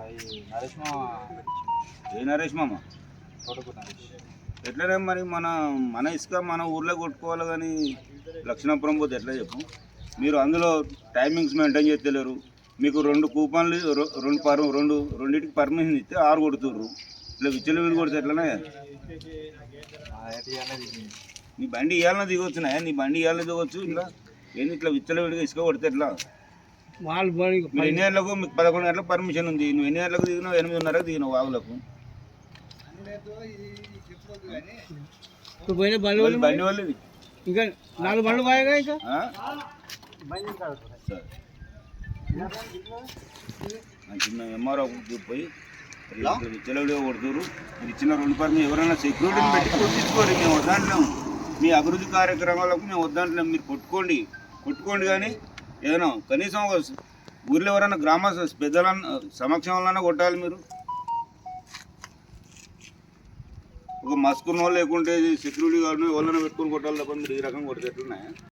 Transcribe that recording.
నరేష్ ఏ నరేష్ మామ? తోటకు నరేష్. ఎట్లనే మరి మన మన ఇసుక మన ఊర్లో కొట్టుకోవాలి కానీ లక్షణాపురం పోతే ఎట్లా చెప్పు? మీరు అందులో టైమింగ్స్ మెయింటైన్ చేస్తలేరు మీకు రెండు కూపన్లు రెండు పర్ రెండు రెండింటికి పర్మిషన్ ఇస్తే ఆరు కొడుతుర్రు. ఇట్లా విచ్చలు వీలు కొడితే ఎట్లనే? నీ బండి ఇవ్వాలన్నా దిగొచ్చునా? నీ బండి ఇవ్వాలని దిగొచ్చు ఇట్లా? ఏంది ఇట్లా విచ్చల వీడిగా ఇసుక కొడితే ఎట్లా? వాళ్ళు పోనీ మీరు ఎన్ని గంటలకు మీకు పదకొండు గంటలకు పర్మిషన్ ఉంది? నువ్వు ఎన్ని గంటలకు దిగినావు? ఎనిమిదిన్నరకు దిగినావు వాగులకు. ఇప్పుడు పోయిన బండి బండి ఇంకా నాలుగు బండ్లు పోయాగా ఇంకా? చిన్న ఎంఆర్ఓ పోయి విచ్చలవిడిగా కొడుతురు. మీరు ఇచ్చిన రెండు పర్మి ఎవరైనా సెక్యూరిటీని పెట్టి కొట్టించుకోరు. మేము వద్దంటున్నాం. మీ అభివృద్ధి కార్యక్రమాలకు మేము వద్దంటున్నాం. మీరు కొట్టుకోండి. కొట్టుకోండి కానీ ఏదైనా కనీసం ఒక ఊర్లో ఎవరైనా గ్రామ పెద్దల సమక్షంలోనే కొట్టాలి మీరు. ఒక మస్కున్న వాళ్ళు లేకుంటే సెక్యూరిటీ గార్డుని వాళ్ళని పెట్టుకొని కొట్టాలి తప్ప మీరు ఈ రకంగా కొట్టేట్లున్నాయి